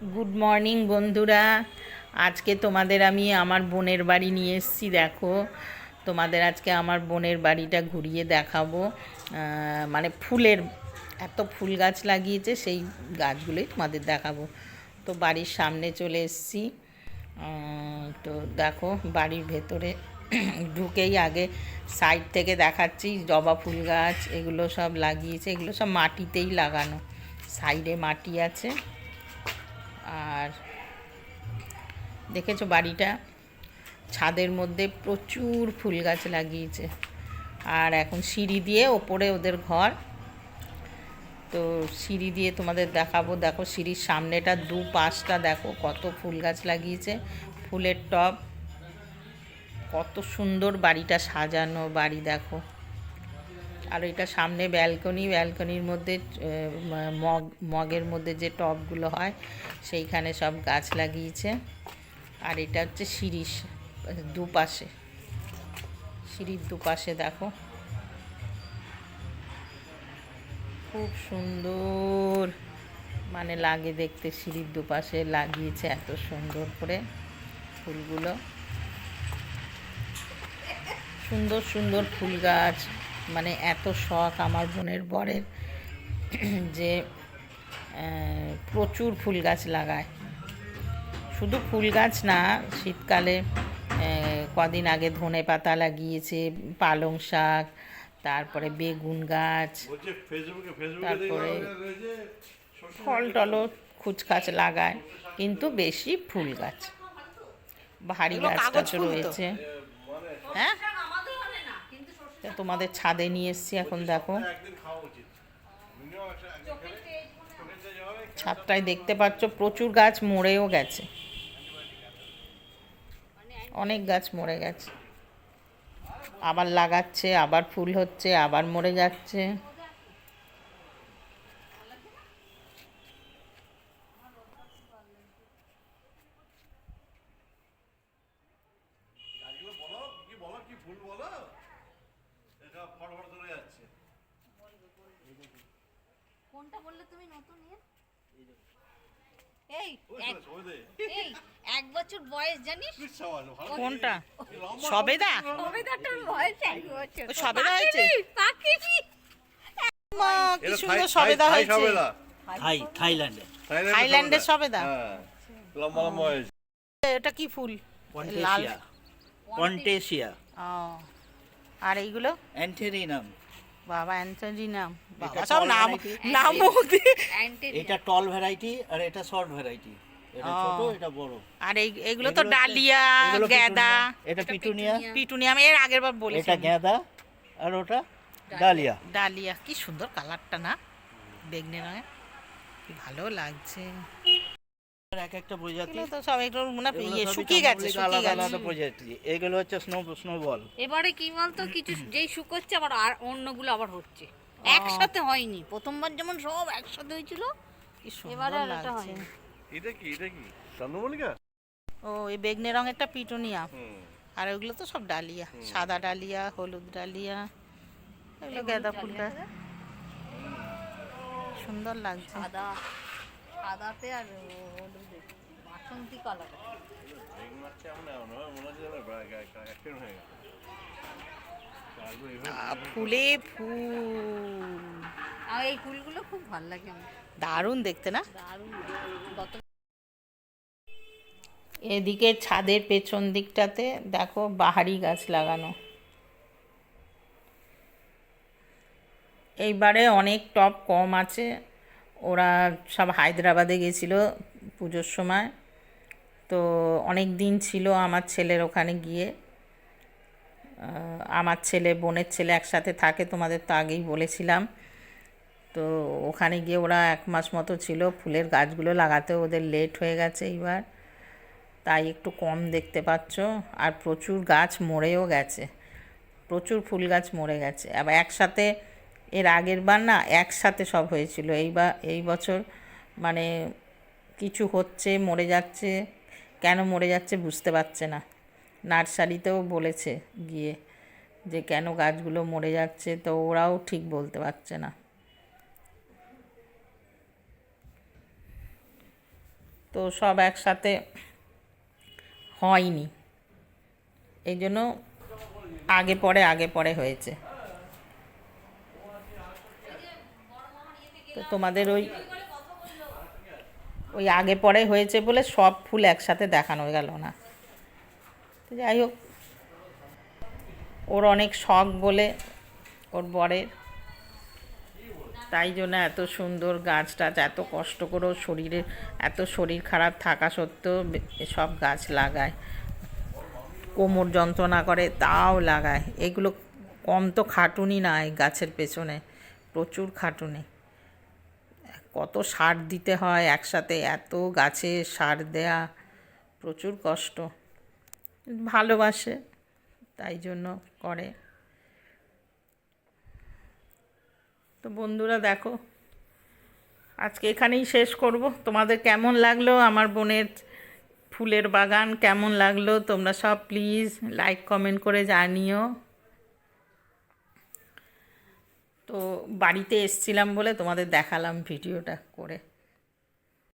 Good morning বন্ধুরা। আজকে তোমাদের আমি আমার বোনের বাড়ি নিয়ে এসেছি, দেখো। তোমাদের আজকে আমার বোনের বাড়িটা ঘুরিয়ে দেখাবো। মানে ফুলের, এত ফুল গাছ লাগিয়েছে, সেই গাছগুলোই তোমাদের দেখাবো। তো বাড়ির সামনে চলে এসেছি। তো দেখো, বাড়ির ভেতরে ঢুকেই আগে সাইড থেকে দেখাচ্ছি, জবা ফুল গাছ, এগুলো সব লাগিয়েছে, এগুলো সব মাটিতেই লাগানো। সাইডে মাটি আছে। আর দেখেছ বাড়িটা? ছাদের মধ্যে প্রচুর ফুল গাছ লাগিয়েছে। আর এখন সিঁড়ি দিয়ে ওপরে ওদের ঘর। তো সিঁড়ি দিয়ে তোমাদের দেখাবো। দেখো সিঁড়ির সামনেটা দু পাশটা দেখো কত ফুল গাছ লাগিয়েছে। ফুলের টব। কত সুন্দর বাড়িটা সাজানো বাড়ি দেখো। আর এটা সামনে ব্যালকনি, ব্যালকনির মধ্যে মগ, মগের মধ্যে যে টবগুলো হয়, সেইখানে সব গাছ লাগিয়েছে। আর এটা হচ্ছে সিঁড়ি দুপাশে। সিঁড়ির দুপাশে, দেখো। খুব সুন্দর। মানে লাগে দেখতে সিঁড়ির দুপাশে লাগিয়েছে এত সুন্দর করে ফুলগুলো। সুন্দর সুন্দর ফুল গাছ। মানে এত শখ আমার বোনের বরের যে প্রচুর ফুল গাছ লাগায়। শুধু ফুল গাছ না শীতকালে কদিন আগে ধনে পাতা লাগিয়েছে পালং শাক তারপরে বেগুন গাছ বলছে ফেসবুকে ফেসবুকে তারপরে ফল টলও খুচকাচ লাগায় কিন্তু বেশি ফুল গাছ। ভারী গাছ রয়েছে। হ্যাঁ? তা তোমাদের ছাদে নিয়ে এসছি এখন দেখো। ছাদটায় দেখতে পাচ্ছ প্রচুর গাছ মরেও গেছে। অনেক গাছ মরে গেছে। আবার লাগাচ্ছে আবার ফুল হচ্ছে আবার মরে যাচ্ছে। গাছগুলো বলো কি বলো কি ফুল বলো? এটা ফট ধরে যাচ্ছে। কোনটা বললে তুমি নতুন ইয়ে? এই এক- এই বছর বয়স জানিস? কি কোনটা? সবেদা? সবেদাটার বয়স এক বছর। সবেদা হয়েছে? পাখিনি মা, কি সুন্দর সবেদা হয়েছে। থাই থাইল্যান্ডে। থাইল্যান্ডের সবেদা? হ্যাঁ লম্বা লম্বা হয়েছে। এটা কি ফুল? লাল। পন্টেসিয়া পন্টেসিয়া ও। আর এইগুলো? অ্যান্থেরিনাম। বাবা অ্যান্থোজিনাম বাবা সব নাম অ্যান্টি এটা টল ভ্যারাইটি আর এটা শর্ট ভ্যারাইটি এটা ছোট এটা বড়। আর এই এগুলো তো ডালিয়া গ্যাদা। এটা পিটুনিয়া। পিটুনিয়াম এর আগের বার এটা বলেছি গেঁদা আর ওটা ডালিয়া। ডালিয়া। কি সুন্দর কালারটা না। বেগনে নয় ভালো লাগছে। এক একটা প্রজাতি। তো সব এগুলো মনে ইয়ে শুকিয়ে গেছে শুকিয়ে গেছে। আলাদা প্রজাতি। এগুলো হচ্ছে স্নো স্নোবল এবারে কি বলতো কিছু যেই শুকোচ্ছে আবার আর অন্যগুলো আবার হচ্ছে। একসাথে হয়নি। প্রথমবার যেমন সব একসাথে হয়েছিল এবারে আর এটা হয়নি। এটা কি এটা কি? চন্দ্রমল্লিকা? ও এই বেগনে রঙেরটা পিটুনিয়া। হুম। আর ওগুলো তো সব ডালিয়া। সাদা ডালিয়া হলুদ ডালিয়া এগুলো গাঁদা ফুলটা সুন্দর লাগছে। সাদা। সাদাতে আর হলুদে বাসন্তী কালার ফুলে ফুল। আর এই ফুলগুলো খুব ভালো লাগে আমার। দারুণ দেখতে না? দারুণ গত এদিকে ছাদের পেছন দিকটাতে দেখো বাহারি গাছ লাগানো। এইবারে অনেক টপ কম আছে। ওরা সব হায়দ্রাবাদে গেছিল পুজোর সময়। তো অনেক দিন ছিল আমার ছেলের ওখানে গিয়ে। আমার ছেলে, বোনের ছেলে একসাথে থাকে, তোমাদের তো আগেই বলেছিলাম। তো ওখানে গিয়ে ওরা এক মাস মতো ছিল, ফুলের গাছগুলো লাগাতে ওদের লেট হয়ে গেছে এইবার। তাই একটু কম দেখতে পাচ্ছ, আর প্রচুর গাছ মরেও গেছে। প্রচুর ফুল গাছ মরে গেছে। আবার একসাথে এর আগের বার না একসাথে সব হয়েছিল। এইবার, এই বছর মানে কিছু হচ্ছে, মরে যাচ্ছে, কেন মরে যাচ্ছে বুঝতে পারছে না। নার্সারিতেও বলেছে গিয়ে যে কেন গাছগুলো মরে যাচ্ছে, তো ওরাও ঠিক বলতে পারছে না। তো সব একসাথে হয়নি। এই জন্য আগে পরে আগে পরে হয়েছে। তো তোমাদের ওই ওই আগে পরে হয়েছে বলে সব ফুল একসাথে দেখানো গেল না। তো যাই হোক, ওর অনেক শখ বলে ওর বরের। তাই জন্য এত সুন্দর গাছ টাছ, এত কষ্ট করেও শরীরে এত শরীর খারাপ থাকা সত্ত্বেও সব গাছ লাগায়। কোমর যন্ত্রণা করে, তাও লাগায়। এগুলো কম তো খাটুনি না এই গাছের পেছনে, প্রচুর খাটুনি। কত সার দিতে হয় একসাথে? এত গাছে সার দেয়া প্রচুর কষ্ট। ভালোবাসে, তাই জন্য করে। তো বন্ধুরা দেখো, আজকে এখানেই শেষ করব। তোমাদের কেমন লাগল? আমার বোনের ফুলের বাগান কেমন লাগল? তোমরা সব প্লিজ লাইক কমেন্ট করে জানিও। তো বাড়িতে এসছিলাম বলে তোমাদের দেখালাম ভিডিওটা করে।